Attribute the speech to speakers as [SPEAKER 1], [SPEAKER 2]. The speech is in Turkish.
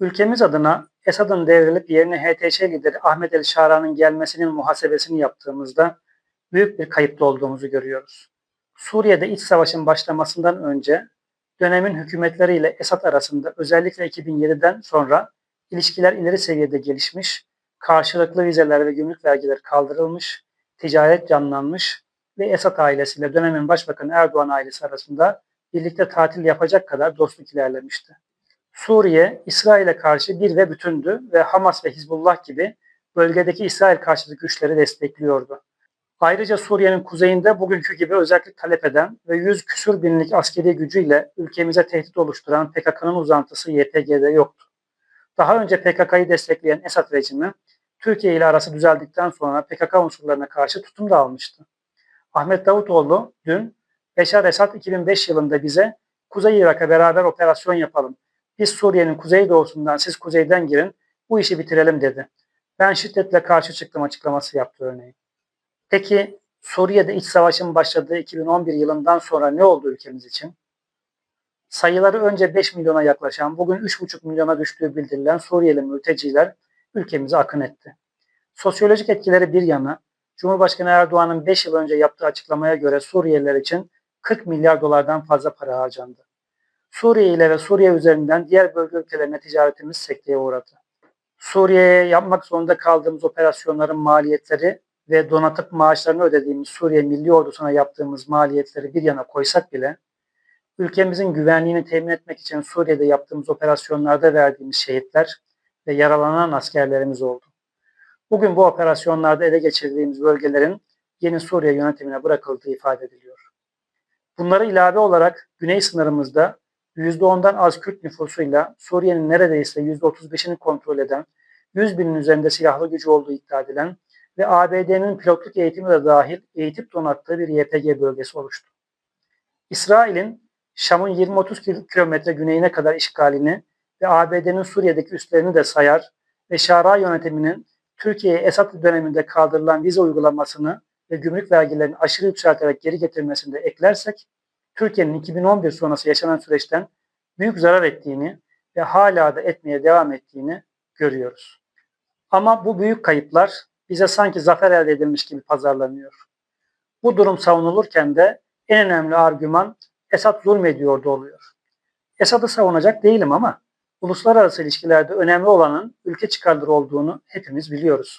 [SPEAKER 1] Ülkemiz adına Esad'ın devrilip yerine HTŞ lideri Ahmet El Şara'nın gelmesinin muhasebesini yaptığımızda büyük bir kayıpta olduğumuzu görüyoruz. Suriye'de iç savaşın başlamasından önce dönemin hükümetleriyle Esad arasında özellikle 2007'den sonra ilişkiler ileri seviyede gelişmiş, karşılıklı vizeler ve gümrük vergileri kaldırılmış, ticaret canlanmış ve Esad ailesiyle dönemin başbakanı Erdoğan ailesi arasında birlikte tatil yapacak kadar dostluk ilerlemişti. Suriye, İsrail'e karşı bir ve bütündü ve Hamas ve Hizbullah gibi bölgedeki İsrail karşıtı güçleri destekliyordu. Ayrıca Suriye'nin kuzeyinde bugünkü gibi özellik talep eden ve yüz küsür binlik askeri gücüyle ülkemize tehdit oluşturan PKK'nın uzantısı YPG'de yoktu. Daha önce PKK'yı destekleyen Esad rejimi, Türkiye ile arası düzeldikten sonra PKK unsurlarına karşı tutum da almıştı. Ahmet Davutoğlu dün Beşar Esad 2005 yılında bize Kuzey Irak'a beraber operasyon yapalım. Biz Suriye'nin kuzeydoğusundan siz kuzeyden girin bu işi bitirelim dedi. Ben şiddetle karşı çıktım açıklaması yaptı örneğin. Peki Suriye'de iç savaşın başladığı 2011 yılından sonra ne oldu ülkemiz için? Sayıları önce 5 milyona yaklaşan, bugün 3,5 milyona düştüğü bildirilen Suriyeli mülteciler ülkemize akın etti. Sosyolojik etkileri bir yana, Cumhurbaşkanı Erdoğan'ın 5 yıl önce yaptığı açıklamaya göre Suriyeliler için 40 milyar dolardan fazla para harcandı. Suriye ile ve Suriye üzerinden diğer bölge ülkelerine ticaretimiz sekteye uğradı. Suriye'ye yapmak zorunda kaldığımız operasyonların maliyetleri ve donatıp maaşlarını ödediğimiz Suriye Milli Ordusu'na yaptığımız maliyetleri bir yana koysak bile ülkemizin güvenliğini temin etmek için Suriye'de yaptığımız operasyonlarda verdiğimiz şehitler ve yaralanan askerlerimiz oldu. Bugün bu operasyonlarda ele geçirdiğimiz bölgelerin yeni Suriye yönetimine bırakıldığı ifade ediliyor. Bunları ilave olarak güney sınırımızda %10'dan az Kürt nüfusuyla Suriye'nin neredeyse %35'ini kontrol eden, 100 binin üzerinde silahlı gücü olduğu iddia edilen ve ABD'nin pilotluk eğitimi de dahil eğitip donattığı bir YPG bölgesi oluştu. İsrail'in Şam'ın 20-30 kilometre güneyine kadar işgalini ve ABD'nin Suriye'deki üslerini de sayar ve Şara yönetiminin Türkiye'ye Esad döneminde kaldırılan vize uygulamasını ve gümrük vergilerini aşırı yükselterek geri getirmesini de eklersek, Türkiye'nin 2011 sonrası yaşanan süreçten büyük zarar ettiğini ve hala da etmeye devam ettiğini görüyoruz. Ama bu büyük kayıplar bize sanki zafer elde edilmiş gibi pazarlanıyor. Bu durum savunulurken de en önemli argüman Esad zulmediyordu oluyor. Esad'ı savunacak değilim ama uluslararası ilişkilerde önemli olanın ülke çıkarları olduğunu hepimiz biliyoruz.